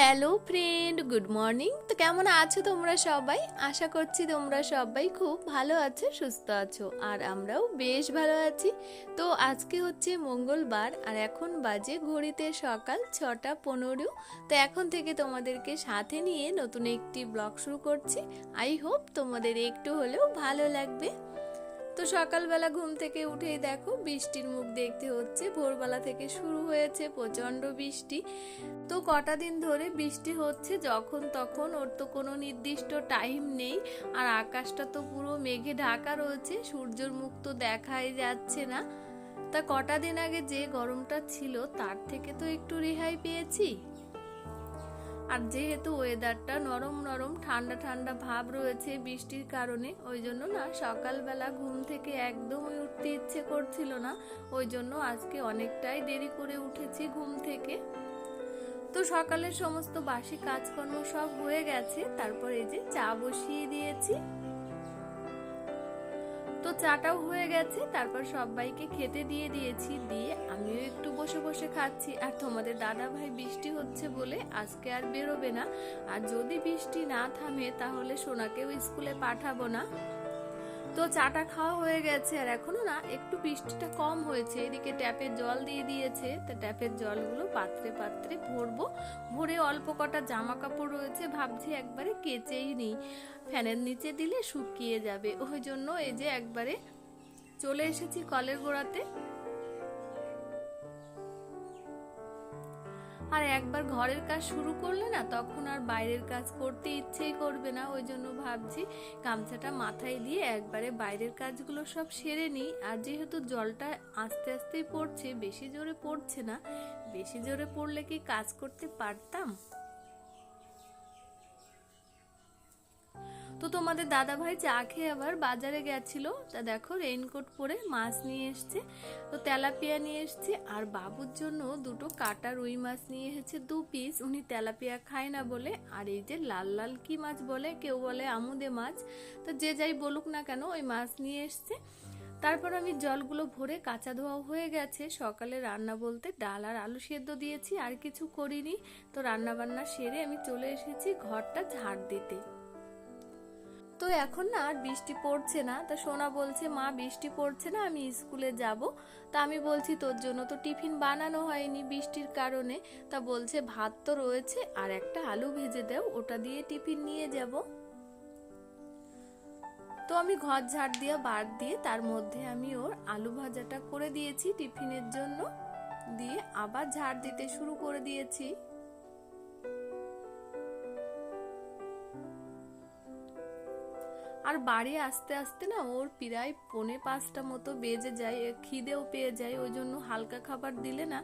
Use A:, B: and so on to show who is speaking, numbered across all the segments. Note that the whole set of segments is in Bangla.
A: হ্যালো ফ্রেন্ড গুড মর্নিং তো কেমন আছো তোমরা সবাই? আশা করছি তোমরা সবাই খুব ভালো আছো, সুস্থ আছো, আর আমরাও বেশ ভালো আছি। তো আজকে হচ্ছে মঙ্গলবার, আর এখন বাজে ঘড়িতে সকাল ছটা পনেরো। তো এখন থেকে তোমাদেরকে সাথে নিয়ে নতুন একটি ব্লগ শুরু করছি। আই হোপ তোমাদের একটু হলেও ভালো লাগবে। তো সকালবেলা ঘুম থেকে উঠেই দেখো বৃষ্টির মুখ দেখতে হচ্ছে। ভোরবেলা থেকে শুরু হয়েছে প্রচণ্ড বৃষ্টি। তো কটা দিন ধরে বৃষ্টি হচ্ছে, যখন তখন ওর তো কোনো নির্দিষ্ট টাইম নেই। আর আকাশটা তো পুরো মেঘে ঢাকা রয়েছে, সূর্যের মুখ তো দেখাই যাচ্ছে না। তা কটা দিন আগে যে গরমটা ছিল, তার থেকে তো একটু রেহাই পেয়েছি। আর যেহেতু ওয়েদারটা নরম নরম, ঠান্ডা ঠান্ডা ভাব রয়েছে বৃষ্টির কারণে, ওই জন্য না সকালবেলা ঘুম থেকে একদমই উঠতে ইচ্ছে করছিল না। ওই জন্য আজকে অনেকটাই দেরি করে উঠেছি ঘুম থেকে। তো সকালের সমস্ত বাসি কাজকর্ম সব হয়ে গেছে, তারপর এই যে চা বসিয়ে দিয়েছি। তো চাটাও হয়ে গেছে, তারপর সবাইকে খেতে দিয়ে দিয়েছি, দিয়ে আমিও একটু বসে বসে খাচ্ছি। আর তোমাদের দাদা ভাই বৃষ্টি হচ্ছে বলে আজকে আর বেরোবে না। আর যদি বৃষ্টি না থামে তাহলে সোনাকেও স্কুলে পাঠাবো না। তো চাটা খাওয়া হয়ে গেছে আর এখনও না একটু বৃষ্টিটা কম হয়েছে। এদিকে ট্যাপের জল দিয়ে দিয়েছে, তা ট্যাপের জলগুলো পাত্রে পাত্রে ভরবো। ভরে অল্প কটা জামা কাপড় রয়েছে, ভাবছি একবারে কেচেই নিই। ফ্যানের নিচে দিলে শুকিয়ে যাবে। ওই জন্য এই যে একবারে চলে এসেছি কলের গোড়াতে। আর একবার ঘরের কাজ শুরু করলে না, তখন আর বাইরের কাজ করতে ইচ্ছেই করবে না। ওই জন্য ভাবছি গামছাটা মাথায় দিয়ে একবারে বাইরের কাজগুলো সব সেরে নিই। আর যেহেতু জলটা আস্তে আস্তেই পড়ছে, বেশি জোরে পড়ছে না, বেশি জোরে পড়লে কি কাজ করতে পারতাম? তো তোমাদের দাদা ভাই চা খেয়ে আবার বাজারে গেছিল। তা দেখো রেইনকোট পরে মাছ নিয়ে এসছে। তো তেলাপিয়া নিয়ে এসছে। আর বাবুর জন্য দুটো কাটা রুই মাছ নিয়ে এসেছে দু পিস উনি তেলাপিয়া খায় না বলে, আর এই যে লাল লাল কি মাছ বলে, কেউ বলে আমুদে মাছ। তো যে যাই বলুক না কেন, ওই মাছ নিয়ে এসছে। তারপর আমি জলগুলো ভরে কাঁচা ধোয়া হয়ে গেছে। সকালে রান্না বলতে ডাল আর আলু সেদ্ধ দিয়েছি, আর কিছু করিনি। তো রান্না বান্না সেরে আমি চলে এসেছি ঘরটা ঝাড় দিতে। তো এখন না আর বৃষ্টি পড়ছে না। তা সোনা বলছে, মা, বৃষ্টি পড়ছে না, আমি স্কুলে যাব। তা আমি বলছি, তোর জন্য তো টিফিন বানানো হয়নি বৃষ্টির কারণে। তা বলছে, ভাত তো রয়েছে, আর একটা আলু ভেজে দাও, ওটা দিয়ে টিফিন নিয়ে যাব। তো আমি ঘর ঝাড় দিয়ে বার দিয়ে তার মধ্যে আমি ওর আলু ভাজাটা করে দিয়েছি টিফিনের জন্য। দিয়ে আবার ঝাড় দিতে শুরু করে দিয়েছি। আর বাড়ি আসতে আসতে না ওর প্রায় পৌনে পাঁচটা মতো বেজে যায় খিদেও পেয়ে যায়, ওই জন্য হালকা খাবার দিলে না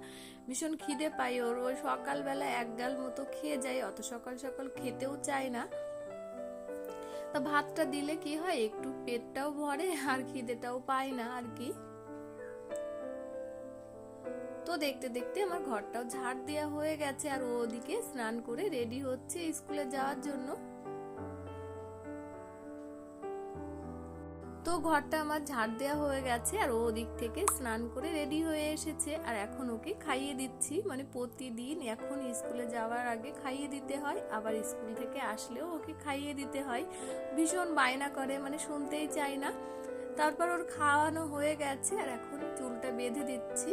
A: ভীষণ খিদে পাই ওর। ওই সকালবেলা এক গাল মতো খেয়ে যায়, অত সকাল সকাল খেতেও চায় না। তা ভাতটা দিলে কি হয়, একটু পেটটাও ভরে আর খিদেটাও পায় না আর কি। তো দেখতে দেখতে আমার ঘরটাও ঝাড় দেওয়া হয়ে গেছে আর ও ওদিকে স্নান করে রেডি হচ্ছে স্কুলে যাওয়ার জন্য। তো ঘরটা আমার ঝাড় দেওয়া হয়ে গেছে আর ও দিক থেকে স্নান করে রেডি হয়ে এসেছে। আর এখন ওকে খাইয়ে দিচ্ছি। মানে প্রতিদিন এখন স্কুলে যাওয়ার আগে খাইয়ে দিতে হয়, আবার স্কুল থেকে আসলেও ওকে খাইয়ে দিতে হয়। ভীষণ বায়না করে মানে শুনতেই চায় না। তারপর ওর খাওয়ানো হয়ে গেছে আর এখন চুলটা বেঁধে দিচ্ছি।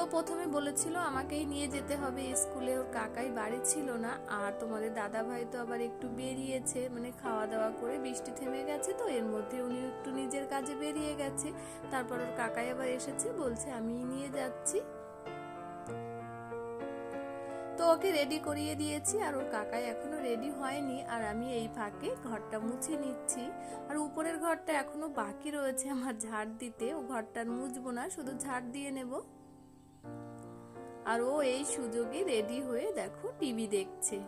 A: তো প্রথমে বলেছিল, আমাকেই নিয়ে যেতে হবে স্কুলে ওর কাকাই বাড়ি ছিল না। আর তোমাদের দাদা ভাই তো আবার একটু বেরিয়েছে মানে খাওয়া দাওয়া করে বৃষ্টি থেমে গেছে তো, এর মধ্যে উনি একটু নিজের কাজে বেরিয়ে গেছে। তারপর ওর কাকাই আবার এসেছে, বলছে আমি নিয়ে যাচ্ছি। তো ওকে রেডি করিয়ে দিয়েছি, আর ওর কাকাই এখনও রেডি হয়নি, আর আমি এই ফাঁকে ঘরটা মুছে নিচ্ছি। আর উপরের ঘরটা এখনও বাকি রয়েছে আমার ঝাড় দিতে, ও ঘরটার মুছবো না, শুধু ঝাড় দিয়ে নেব। আর ও এই সুযোগে রেডি হয়ে দেখো টিভি দেখছে।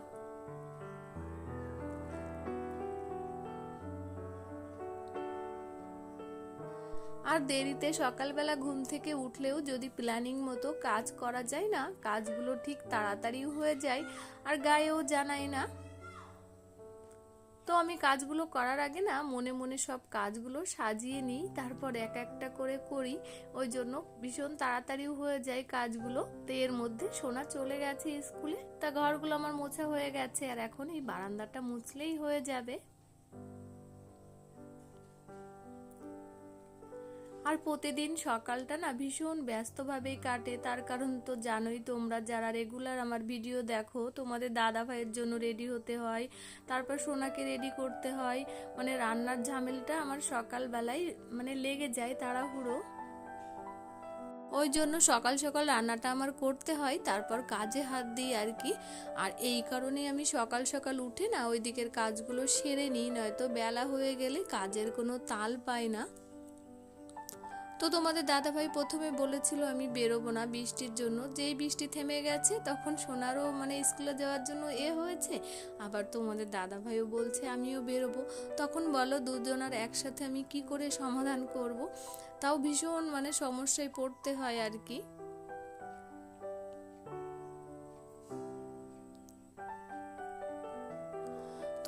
A: আর দেরিতে সকালবেলা ঘুম থেকে উঠলেও যদি প্ল্যানিং মতো কাজ করা যায় না, কাজগুলো ঠিক তাড়াতাড়িও হয়ে যায়, আর গায়েও জানায় না। তো আমি কাজগুলো করার আগে না মনে মনে সব কাজগুলো সাজিয়ে নিই, তারপর এক একটা করে করি। ওই জন্য ভীষণ তাড়াতাড়িও হয়ে যায় কাজগুলো। তো এর মধ্যে সোনা চলে গেছে স্কুলে। তা ঘরগুলো আমার মোছা হয়ে গেছে আর এখন এই বারান্দাটা মুছলেই হয়ে যাবে। আর প্রতিদিন সকালটা না ভীষণ ব্যস্তভাবেই কাটে। তার কারণ তো জানোই তোমরা যারা রেগুলার আমার ভিডিও দেখো, তোমাদের দাদা ভাইয়ের জন্য রেডি হতে হয়, তারপর সোনাকে রেডি করতে হয়। মানে রান্নার ঝামেলটা আমার সকালবেলায় মানে লেগে যায় তাড়াহুড়ো। ওই জন্য সকাল সকাল রান্নাটা আমার করতে হয়, তারপর কাজে হাত দিই আর কি। আর এই কারণেই আমি সকাল সকাল উঠে না ওই দিকের কাজগুলো সেরে নিই, নয়তো বেলা হয়ে গেলে কাজের কোনো তাল পাই না। তো তোমাদের দাদাভাই প্রথমে বলেছিল, আমি বেরোবো না বৃষ্টির জন্য। যেই বৃষ্টি থেমে গেছে, তখন সোনারও মানে স্কুলে যাওয়ার জন্য এ হয়েছে। আবার তোমাদের দাদাভাইও বলছে, আমিও বেরোবো। তখন বলো, দুজনার একসাথে আমি কি করে সমাধান করব? তাও ভীষণ মানে সমস্যায় পড়তে হয় আর কি।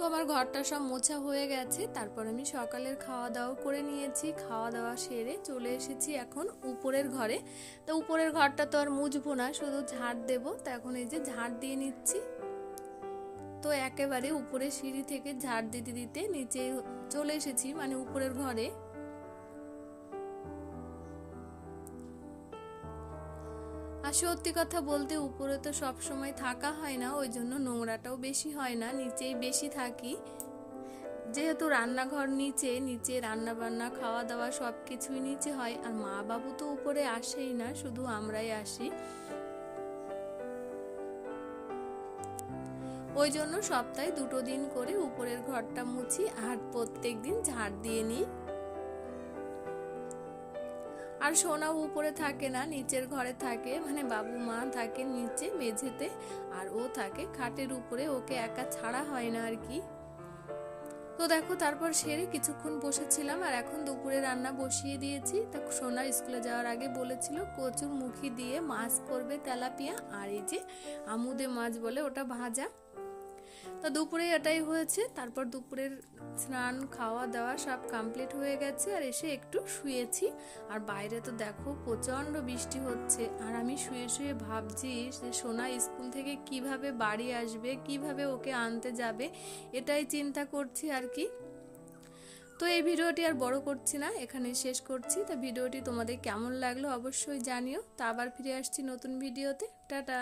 A: আমার ঘরটা সব মোছা হয়ে গেছে। তারপর আমি সকালের খাওয়া দাওয়া করে নিয়েছি। খাওয়া দাওয়া সেরে চলে এসেছি এখন উপরের ঘরে। তো উপরের ঘরটা তো আর মুছবো না, শুধু ঝাড় দেবো। তো এখন এই যে ঝাড় দিয়ে নিচ্ছি। তো একেবারে উপরে সিঁড়ি থেকে ঝাড় দিতে দিতে নিচে চলে এসেছি মানে উপরের ঘরে। আর সত্যি কথা বলতে উপরে তো সব সময় থাকা হয় না, ওই জন্য নোংরাটাও বেশি হয় না, নিচেই বেশি থাকি। যেহেতু রান্নাঘর নিচে নিচে রান্না বান্না খাওয়া দাওয়া সব কিছুই নিচে হয়, আর মা বাবু তো উপরে আসেই না, শুধু আমরাই আসি। ওই জন্য সপ্তাহে দুটো দিন করে উপরের ঘরটা মুছি, আর প্রত্যেক দিন ঝাড় দিয়ে নিই। আর সোনাও উপরে থাকে না, নিচের ঘরে থাকে মানে বাবু মা থাকে নিচে মেঝেতে আর ও থাকে খাটের উপরে, ওকে একা ছাড়া হয় না আর কি। তো দেখো তারপর সেরে কিছুক্ষণ বসেছিলাম আর এখন দুপুরে রান্না বসিয়ে দিয়েছি। তা সোনা স্কুলে যাওয়ার আগে বলেছিল কচুর মুখি দিয়ে মাছ করবে তেলাপিয়া আর এই যে আমুদে মাছ বলে ওটা ভাজা। তো দুপুরে এটাই হয়েছে। তারপর দুপুরের স্নান, খাওয়া দাওয়া সব কমপ্লিট হয়ে গেছে আর এসে একটু শুয়েছি। আর বাইরে তো দেখো প্রচণ্ড বৃষ্টি হচ্ছে। আর আমি শুয়ে শুয়ে ভাবছি যে সোনা স্কুল থেকে কীভাবে বাড়ি আসবে, কীভাবে ওকে আনতে যাবে, এটাই চিন্তা করছি আর কি। তো এই ভিডিওটি আর বড় করছি না, এখানে শেষ করছি। তা ভিডিওটি তোমাদের কেমন লাগল অবশ্যই জানিও। তা আবার ফিরে আসছি নতুন ভিডিওতে। টাটা!